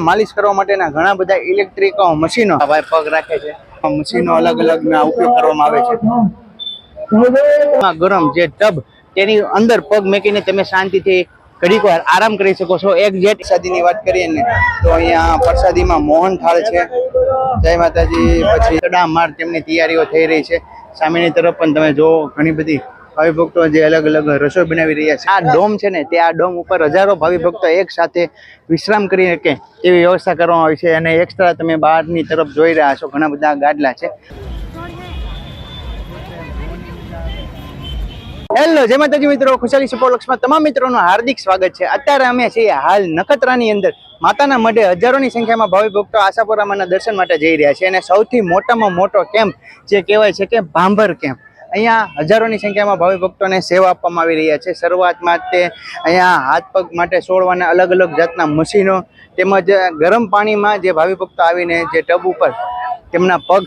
માલિશ કરવા માટેના ઘણા બધા ઇલેક્ટ્રિક મશીનો ભાઈ પગ રાખે છે. મશીનો અલગ અલગ ઉપયોગ કરવામાં આવે છે. ગરમ જે ટબ તેની અંદર પગ મેકીને તમે શાંતિથી ઘડીક વાર આરામ કરી શકો છો. એક જેટ પ્રસાદીની વાત કરીએ ને, તો અહીંયા પ્રસાદીમાં મોહન થાળ છે. જય માતાજી. પછી કડા માર તેમની તૈયારીઓ થઈ રહી છે. સામેની તરફ પણ તમે જો ઘણી બધી ભાવિ ભક્તો જે અલગ અલગ રસોઈ બનાવી રહ્યા છે. આ ડોમ છે ને, તે આ ડોમ ઉપર હજારો ભાવિ એક સાથે વિશ્રામ કરી શકે એવી વ્યવસ્થા કરવામાં આવી છે અને એક્સ્ટ્રા તમે બહારની તરફ જોઈ રહ્યા છો, ઘણા બધા ગાડલા છે. હેલો, જય માતાજી મિત્રો, ખુશાલી સુપરલક્ષમાં તમામ મિત્રોનું હાર્દિક સ્વાગત છે. અત્યારે અમે છીએ હાલ નખત્રાની અંદર. માતાના મઢે હજારોની સંખ્યામાં ભાવિ ભક્તો આશાપુરામાના દર્શન માટે જઈ રહ્યા છે અને સૌથી મોટામાં મોટો કેમ્પ જે કહેવાય છે કે ભાંભર કેમ્પ. અહીંયા હજારોની સંખ્યામાં ભાવિ ભક્તોને સેવા આપવામાં આવી રહ્યા છે. શરૂઆતમાં તે અહીંયા હાથ પગ માટે સોળવાના અલગ અલગ જાતના મશીનો તેમજ ગરમ પાણીમાં જે ભાવિ ભક્તો આવીને જે ટબ ઉપર તેમના પગ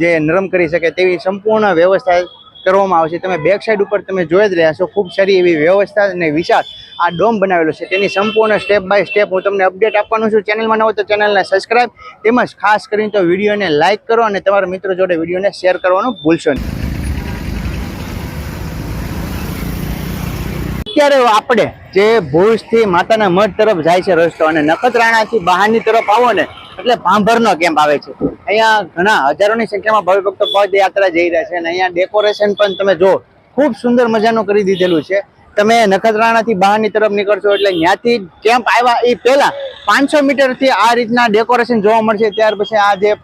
જે નરમ કરી શકે તેવી સંપૂર્ણ વ્યવસ્થા કરવામાં આવશે. તમે બેક સાઈડ ઉપર તમે જોઈ જ રહ્યા છો, ખૂબ સારી એવી વ્યવસ્થા અને વિશાળ આ ડોમ બનાવેલો છે. તેની સંપૂર્ણ સ્ટેપ બાય સ્ટેપ હું તમને અપડેટ આપવાનું છું. ચેનલમાં ન હોય તો ચેનલને સબસ્ક્રાઇબ, તેમજ ખાસ કરીને તો વિડીયોને લાઇક કરો અને તમારા મિત્રો જોડે વિડીયોને શેર કરવાનું ભૂલશો નહીં. અત્યારે આપણે જે ભુજથી માતાના મઢ તરફ જાય છે રસ્તો અને નખત્રાણાથી બહારની તરફ આવો ને, એટલે ભાંભરનો કેમ્પ આવે છે. અહીંયા ઘણા હજારોની સંખ્યામાં ભવિભક્તો પદયાત્રા જઈ રહ્યા છે અને અહીંયા ડેકોરેશન પણ તમે જો ખૂબ સુંદર મજાનું કરી દીધેલું છે. તમે નખત્રાણાથી બહારની તરફ નીકળશો એટલે ત્યાંથી કેમ્પ આવ્યા એ પહેલા પાંચસો મીટરથી આ રીતના ડેકોરેશન જોવા મળશે, ત્યાર પછી આ જે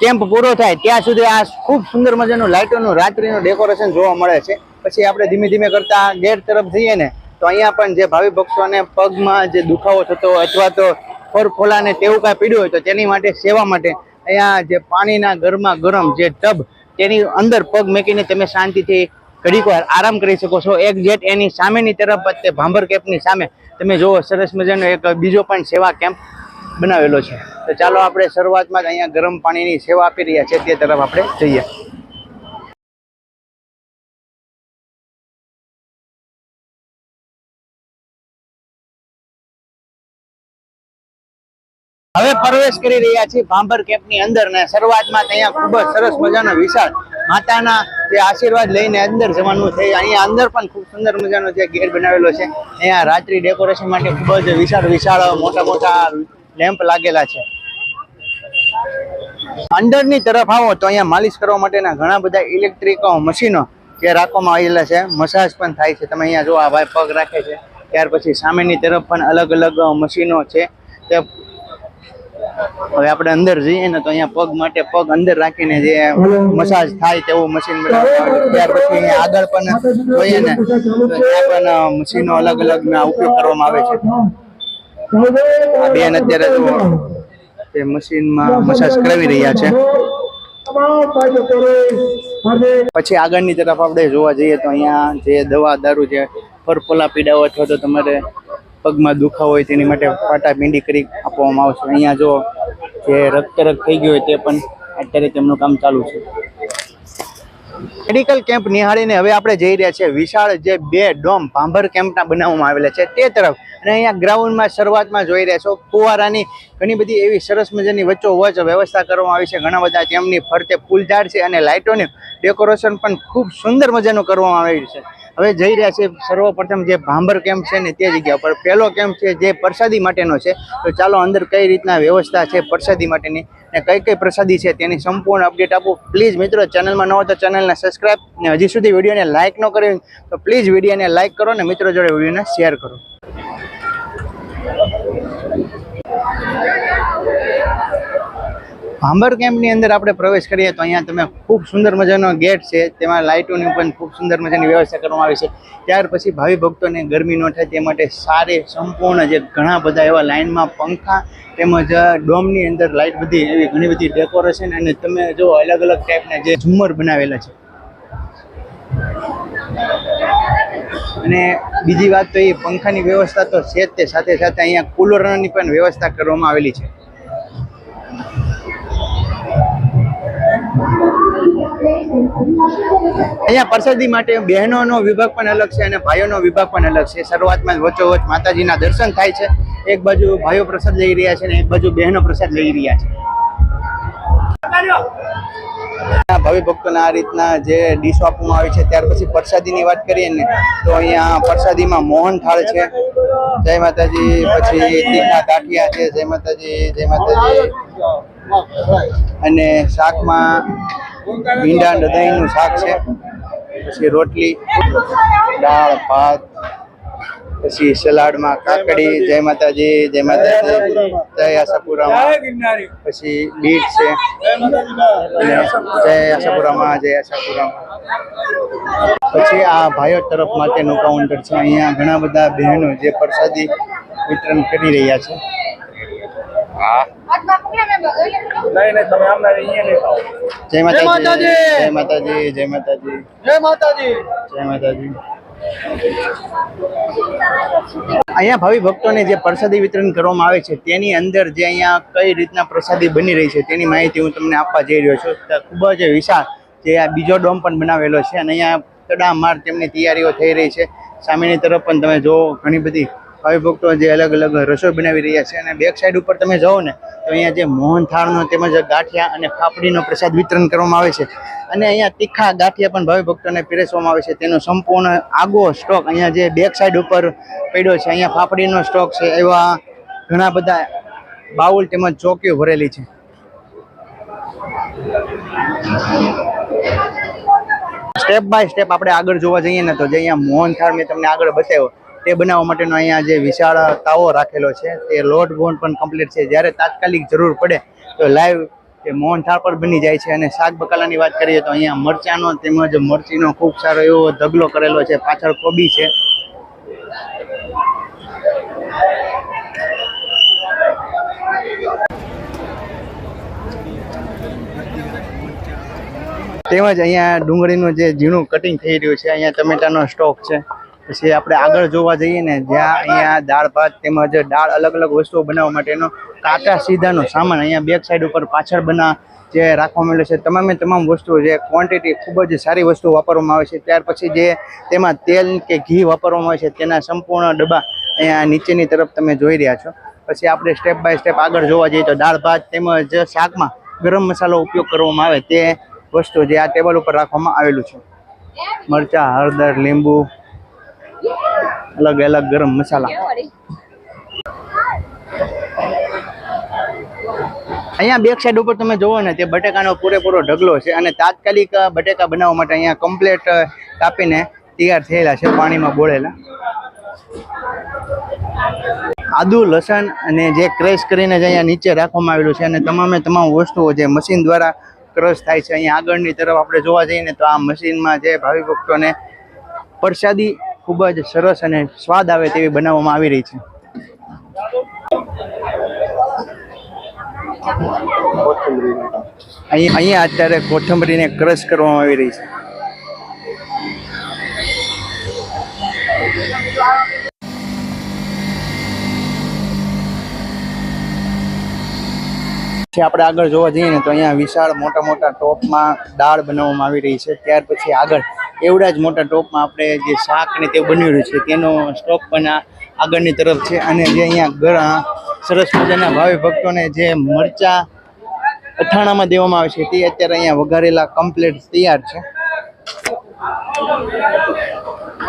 કેમ્પ પૂરો થાય, ત્યાં સુધી આ ખૂબ સુંદર મજાનું લાઇટોનું રાત્રિનું ડેકોરેશન જોવા મળે છે. પછી આપણે ધીમે ધીમે કરતા ગેટ તરફ જઈએ ને, તો અહીંયા પણ જે ભાવિ ભક્તોને પગમાં જે દુખાવો થતો અથવા તો ફરફોલાને તેવું કાંઈ પીડ્યું હોય તો તેની માટે સેવા માટે અહીંયા જે પાણીના ગરમા ગરમ જે ટબ, તેની અંદર પગ મૂકીને તમે શાંતિથી ઘડીક વાર આરામ કરી શકો છો. એક જેટ એની સામેની તરફ તે ભાંભર કેમ્પની સામે તમે જુઓ, સરસ મજાનો એક બીજો પણ સેવા કેમ્પ બનાવેલો છે. તો ચાલો આપણે શરૂઆતમાં જ અહીંયા ગરમ પાણીની સેવા આપી રહ્યા છે તે તરફ આપણે જઈએ. પ્રવેશ કરી રહ્યા છીએ ભાંભર કેમ્પની અંદર ને શરૂઆતમાં અહીંયા ખૂબ જ સરસ મજાનો વિશાળ માતાના જે આશીર્વાદ લઈને અંદર જવાનું છે. અહીંયા અંદર પણ ખૂબ સુંદર મજાનો જે ઘેર બનાવેલો છે. અહીંયા રાત્રિ ડેકોરેશન માટે ખૂબ જ વિશાળ વિશાળ મોટા મોટા લેમ્પ લાગેલા છે. અંદરની તરફ આવો તો અહીંયા માલિશ કરવા માટેના ઘણા બધા ઇલેક્ટ્રિક મશીનો જે રાખવામાં આવેલા છે. મસાજ પણ થાય છે. તમે અહીંયા જો આ ભાઈ પગ રાખે છે, ત્યાર પછી સામેની તરફ પણ અલગ અલગ મશીનો છે. તે હવે આપણે અંદર જઈએ ને તો અહીંયા પગ માટે પગ અંદર રાખીને જે મસાજ થાય તેવું મશીન. ત્યાર પછી અહીંયા આગળ પણ જોઈએ ને ત્યાં પણ મશીનો અલગ અલગ ના ઉપયોગ કરવામાં આવે છે આ બેન અત્યારે જો તે મશીનમાં મસાજ કરાવી રહ્યા છે પછી આગળની તરફ આપણે જોવા જઈએ તો અહીંયા જે દવા દારૂ છે, ફરફોલા પીડાઓ અથવા તો તમારે પગમાં દુખાવો હોય તેની માટે પાટા ભીંડી કરી આપવામાં આવશે અહીંયા જો જે રક્તરક થઈ ગયું હોય તે પણ અત્યારે તેમનું કામ ચાલુ છે. મેડિકલ કેમ્પ નિહાળીને હવે આપણે જઈ રહ્યા છીએ. વિશાળ જે બે ડોમ ભાંભર કેમ્પના બનાવવામાં આવેલા છે તે તરફ. અને અહીંયા ગ્રાઉન્ડમાં શરૂઆતમાં જોઈ રહ્યા છો, ફુવારાની ઘણી બધી એવી સરસ મજાની વચ્ચો વચ્ચ વ્યવસ્થા કરવામાં આવી છે. ઘણા બધા તેમની ફરતે ફૂલઝાડ છે અને લાઇટોનું ડેકોરેશન પણ ખૂબ સુંદર મજાનું કરવામાં આવ્યું છે. હવે જઈ રહ્યા છે સર્વપ્રથમ જે ભાંભર કેમ્પ છે ને તે જગ્યા પર પહેલો કેમ્પ છે જે પ્રસાદી માટેનો છે. તો ચાલો અંદર કઈ રીતના વ્યવસ્થા છે પ્રસાદી માટેની ને કઈ કઈ પ્રસાદી છે તેની સંપૂર્ણ અપડેટ આપું. પ્લીઝ મિત્રો ચેનલમાં ન હોય તો ચેનલને સબસ્ક્રાઇબ ને હજી સુધી વિડીયોને લાઇક ન કરી તો પ્લીઝ વિડીયોને લાઇક કરો ને મિત્રો જોડે વિડીયોને શેર કરો. ભાંબર કેમ્પની અંદર આપણે પ્રવેશ કરીએ તો અહીંયા તમે ખૂબ સુંદર મજાનો ગેટ છે, તેમાં લાઇટોની પણ ખૂબ સુંદર મજાની વ્યવસ્થા કરવામાં આવી છે. ત્યાર પછી ભાવિ ભક્તોને ગરમી ન થાય તે માટે સારી સંપૂર્ણ જે ઘણા બધા એવા લાઇનમાં પંખા તેમજ ડોમની અંદર લાઇટ બધી એવી ઘણી બધી ડેકોરેશન અને તમે જો અલગ અલગ ટાઈપના જે ઝુમ્મર બનાવેલા છે. અને બીજી વાત તો એ પંખાની વ્યવસ્થા તો છે જ તે સાથે સાથે અહીંયા કુલરની પણ વ્યવસ્થા કરવામાં આવેલી છે. અહીંયા પ્રસાદી માટે બહેનોનો વિભાગ પણ અલગ છે અને ભાઈઓનો વિભાગ પણ અલગ છે. શરૂઆતમાં જ વચ્ચોવચ માતાજીના દર્શન થાય છે. એક બાજુ ભાઈઓ પ્રસાદ લઈ રહ્યા છે અને એક બાજુ બહેનો પ્રસાદ લઈ રહ્યા છે. ભાવિ ભક્તોને આ રીતના જે ડીશો આપવામાં આવે છે, ત્યાર પછી પ્રસાદીની વાત કરીએ ને, તો અહીંયા પ્રસાદીમાં મોહન થાળ છે. જય માતાજી. પછી તીખા કાઠિયા છે. જય માતાજી. જય માતાજી. અને શાકમાં ભીંડા દહીંનું શાક છે. પછી રોટલી, દાળ, ભાત, પછી સલાડમાં કાકડી, જય માતાજી જય માતાજી, જય આશાપુરામાં, પછી બીટ છે. જય આશાપુરામાં જય આશાપુરામાં. પછી આ ભાઈઓ તરફ માટેનું કાઉન્ટર છે. અહીંયા ઘણા બધા બહેનો જે પ્રસાદી વિતરણ કરી રહ્યા છે. જય માતાજી જય માતાજી. જય માતાજી જય માતાજી. જય માતાજી. અહીંયા ભાવિ ભક્તોને જે પ્રસાદી વિતરણ કરવામાં આવે છે તેની અંદર જે અહીંયા કઈ રીતના પ્રસાદી બની રહી છે તેની માહિતી હું તમને આપવા જઈ રહ્યો છું. તો ખૂબ જ વિશાળ જે આ બીજો ડોમ પણ બનાવેલો છે અને અહીંયા તડામાર તેમની તૈયારીઓ થઈ રહી છે. સામેની તરફ પણ તમે જો ઘણી બધી ભાવિ ભક્તો જે અલગ અલગ રસોઈ બનાવી રહ્યા છે અને બેક સાઈડ ઉપર તમે જાઓ ને, તો અહીંયા જે મોહન થાળનો તેમજ ગાંઠિયા અને ફાફડીનો પ્રસાદ વિતરણ કરવામાં આવે છે. અને અહીંયા તીખા ગાંઠિયા પણ ભાવિ ભક્તોને પીરસવામાં આવે છે. તેનો સંપૂર્ણ આગો સ્ટોક અહીંયા જે બેક સાઈડ ઉપર પડ્યો છે, અહીંયા ફાફડીનો સ્ટોક છે, એવા ઘણા બધા બાઉલ તેમજ ચોકીઓ ભરેલી છે. સ્ટેપ બાય સ્ટેપ આપણે આગળ જોવા જઈએ ને, તો જે અહીંયા મોહન થાળ મેં તમને આગળ બતાવ્યો તે બનાવવા માટેનો અહીંયા જે વિશાળ તાવો રાખેલો છે, તે લોટ બોન પણ કમ્પ્લીટ છે. જ્યારે તાત્કાલિક જરૂર પડે તો લાઈવ એ મોહન થાળ પણ બની જાય છે અને શાક બકાલાની વાત કરીએ તો અહીંયા મરચાંનો તેમજ મરચીનો ખૂબ સારો એવો ઢગલો કરેલો છે, પાછળ કોબી છે. તેમજ અહીંયા ડુંગળીનું જે ઝીણું કટિંગ થઈ રહ્યું છે, અહીંયા ટમેટાનો સ્ટોક છે. પછી આપણે આગળ જોવા જઈએ ને, જ્યાં અહીંયા દાળ, ભાત તેમજ દાળ અલગ અલગ વસ્તુઓ બનાવવા માટેનો કાચા સીધાનો સામાન અહીંયા બેક સાઈડ ઉપર પાછળ બના જે રાખવામાં આવેલો છે. તમામે તમામ વસ્તુઓ જે ક્વોન્ટિટી ખૂબ જ સારી વસ્તુઓ વાપરવામાં આવે છે. ત્યાર પછી જે તેમાં તેલ કે ઘી વાપરવામાં આવે છે, તેના સંપૂર્ણ ડબ્બા અહીંયા નીચેની તરફ તમે જોઈ રહ્યા છો. પછી આપણે સ્ટેપ બાય સ્ટેપ આગળ જોવા જઈએ તો દાળ, ભાત તેમજ શાકમાં ગરમ મસાલો ઉપયોગ કરવામાં આવે તે વસ્તુ જે આ ટેબલ ઉપર રાખવામાં આવેલું છે. મરચાં, હળદર, લીંબુ અલગ અલગ ગરમ મસાલા. અહીંયા બેક સાઈડ ઉપર તમે જોવો ને તે બટેકાનો પૂરેપૂરો ઢગલો છે અને તાત્કાલિક બટેકા બનાવવા માટે અહીંયા કમ્પ્લેટ કાપીને તૈયાર થયેલા છે, પાણીમાં બોળેલા. આદુ, લસણ અને જે ક્રશ કરીને જે અહીંયા નીચે રાખવામાં આવેલું છે અને તમામે તમામ વસ્તુઓ જે મશીન દ્વારા ક્રશ થાય છે, અહીંયા આગળની તરફ આપણે જોવા જઈએ ને તો આ મશીનમાં જે ભાવિ ભક્તોને પ્રસાદી ખૂબ જ સરસ અને સ્વાદ આવે તેવી બનાવવામાં આવી રહી છે. અહીંયા અહીંયા અત્યારે કોથમરીને ક્રશ કરવામાં આવી રહી છે. પછી આપણે આગળ જોવા જઈએ ને તો અહીંયા વિશાળ મોટા મોટા ટોપમાં દાળ બનાવવામાં આવી રહી છે. ત્યાર પછી આગળ એવડા જ મોટા ટોપમાં આપણે જે શાક ને તે બની રહ્યું છે, તેનો સ્ટોક પણ આગળની તરફ છે. અને જે અહીંયા ઘણા સરસ મજાના ભાવિ ભક્તોને જે મરચા અથાણામાં દેવામાં આવે છે, તે અત્યારે અહીંયા વઘારેલા કમ્પ્લીટ તૈયાર છે.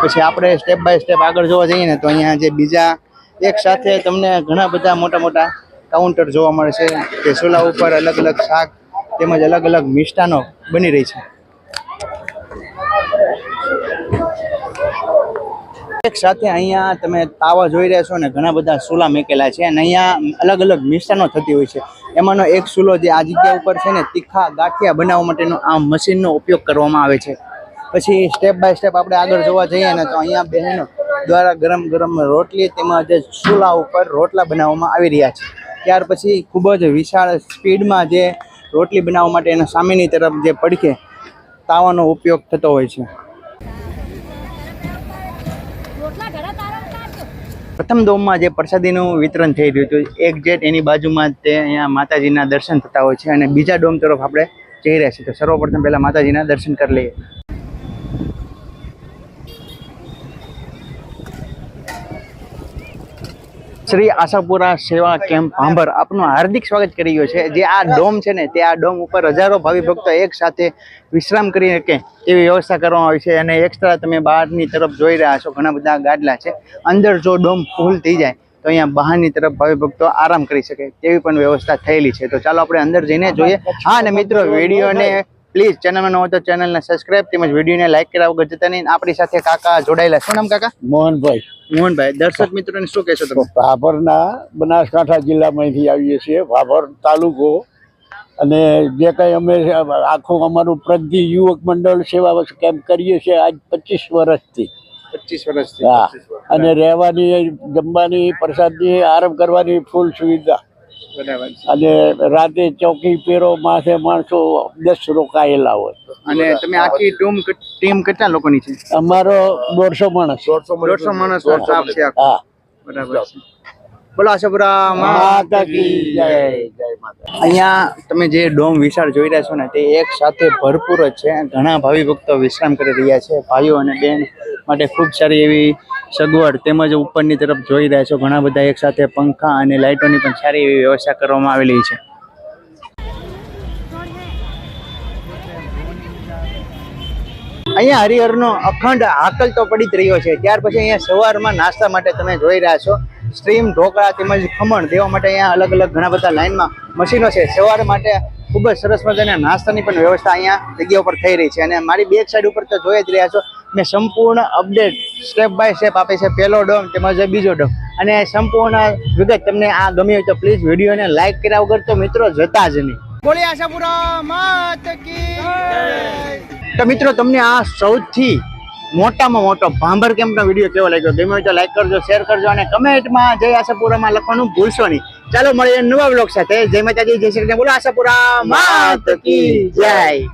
પછી આપણે સ્ટેપ બાય સ્ટેપ આગળ જોવા જઈએ ને, તો અહીંયા જે બીજા એક સાથે તમને ઘણા બધા મોટા મોટા કાઉન્ટર જોવા મળે છે. કે સોલા ઉપર અલગ અલગ શાક તેમજ અલગ અલગ મિષ્ટાનો બની રહી છે. એક સાથે અહીંયા તમે તાવા જોઈ રહ્યા છો ને ઘણા બધા સુલા મેકેલા છે અને અહીંયા અલગ અલગ મિશ્રણો થતી હોય છે. એમાંનો એક સુલો જે આ જગ્યા ઉપર છે ને તીખા ગાંઠિયા બનાવવા માટેનો આ મશીનનો ઉપયોગ કરવામાં આવે છે. પછી સ્ટેપ બાય સ્ટેપ આપણે આગળ જોવા જઈએ ને તો અહીંયા બહેનો દ્વારા ગરમ ગરમ રોટલી તેમજ ચૂલા ઉપર રોટલા બનાવવામાં આવી રહ્યા છે. ત્યાર પછી ખૂબ જ વિશાળ સ્પીડમાં જે રોટલી બનાવવા માટે એના સામેની તરફ જે પડખે તાવાનો ઉપયોગ થતો હોય છે. પ્રથમ દોમમાં જે પ્રસાદીનું વિતરણ થઈ રહ્યું હતું, એક જેટ એની બાજુમાં તે અહીંયા માતાજીના દર્શન થતા હોય છે અને બીજા ડોમ તરફ આપણે જઈ રહ્યા છીએ. તો સર્વપ્રથમ પહેલાં માતાજીના દર્શન કરી લઈએ. શ્રી આશાપુરા સેવા કેમ્પ ભાંભર આપનું હાર્દિક સ્વાગત કરી રહ્યો છે. જે આ ડોમ છે ને, તે આ ડોમ ઉપર હજારો ભાવિ ભક્તો એક સાથે વિશ્રામ કરી શકે એવી વ્યવસ્થા કરવામાં આવી છે અને એક્સ્ટ્રા તમે બહારની તરફ જોઈ રહ્યા છો, ઘણા બધા ગાડલા છે. અંદર જો ડોમ ફૂલ થઈ જાય, તો અહીંયા બહારની તરફ ભાવિ ભક્તો આરામ કરી શકે, તેવી પણ વ્યવસ્થા થયેલી છે. તો ચાલો આપણે અંદર જઈને જોઈએ. હા, અને મિત્રો, વિડીયોને પ્લીઝ ચેનલમાં ન હોય તો ચેનલને સબસ્ક્રાઇબ તેમજ વિડીયોને લાઈક કર્યા વગર જતા નહીં. આપણી સાથે કાકા જોડાયેલા શું નામ કાકા? મોહનભાઈ. મોહનભાઈ દર્શક મિત્રોને શું કહેશો તમે? ભાભરના બનાસકાંઠા જિલ્લામાંથી આવીએ છીએ ભાભર તાલુકો. અને જે કંઈ અમે આખું અમારું પ્રગતિ યુવક મંડળ સેવા કેમ્પ કરીએ છીએ આજ પચીસ વર્ષથી. પચીસ વર્ષથી હા. અને રહેવાની જમવાની પ્રસાદની આરામ કરવાની ફૂલ સુવિધા. અને રાતે ચોકી પેરો માથે માણસો દસ રોકાયેલા હોય. અને તમે આખી ટીમ ટીમ કેટલા લોકોની છે? અમારો દોઢસો માણસ. દોઢસો માણસ. સ્ટાફ છે હા. બરાબર બોલો આશાપુરા માતા કી જય જય માતા અહીંયા તમે જે ડોમ વિશાળ જોઈ રહ્યા છો ને તે એક સાથે ભરપૂર જ છે. ઘણા ભાવિ ભક્તો વિશ્રામ કરી રહ્યા છે. ભાઈઓ અને બેન માટે ખૂબ સારી એવી સગવડ તેમજ ઉપરની તરફ જોઈ રહ્યા છો. ઘણા બધા એક સાથે પંખા અને લાઇટોની પણ સારી એવી વ્યવસ્થા કરવામાં આવેલી છે. અહીંયા હરિહરનો અખંડ આકલ તો પડી જ રહ્યો છે. ત્યાર પછી અહીંયા સવારમાં નાસ્તા માટે તમે જોઈ રહ્યા છો. સ્ટ્રીમ ઢોકળા તેમજ ખમણ દેવા માટે અહીંયા અલગ અલગ ઘણા બધા લાઇનમાં મશીનો છે. સવાર માટે ખૂબ જ સરસ મજાના નાસ્તાની પણ વ્યવસ્થા અહીંયા જગ્યા ઉપર થઈ રહી છે. અને મારી બેક સાઈડ ઉપર તો જોઈ જ રહ્યા છો મેં સંપૂર્ણ અપડેટ સ્ટેપ બાય સ્ટેપ આપે છે પહેલો ડોમ તેમજ બીજો ડોમ. અને સંપૂર્ણ વિગત તમને આ ગમી હોય તો પ્લીઝ વિડીયોને લાઈક કર્યા વગર તો મિત્રો જતા જ નહીં. બોલી આશાપુરા માત કી તો મિત્રો તમને આ સૌથી મોટામાં મોટો ભાંભર કેમ્પનો વીડિયો કેવો લાગ્યો? ગમે હોય તો લાઈક કરજો શેર કરજો અને કમેન્ટમાં જય આશાપુરામાં લખવાનું ભૂલશો નહીં. ચાલો મળીએ નવા બ્લોગ સાથે. જય માતાજી જય શ્રી બોલો આશાપુરા માત કી જય.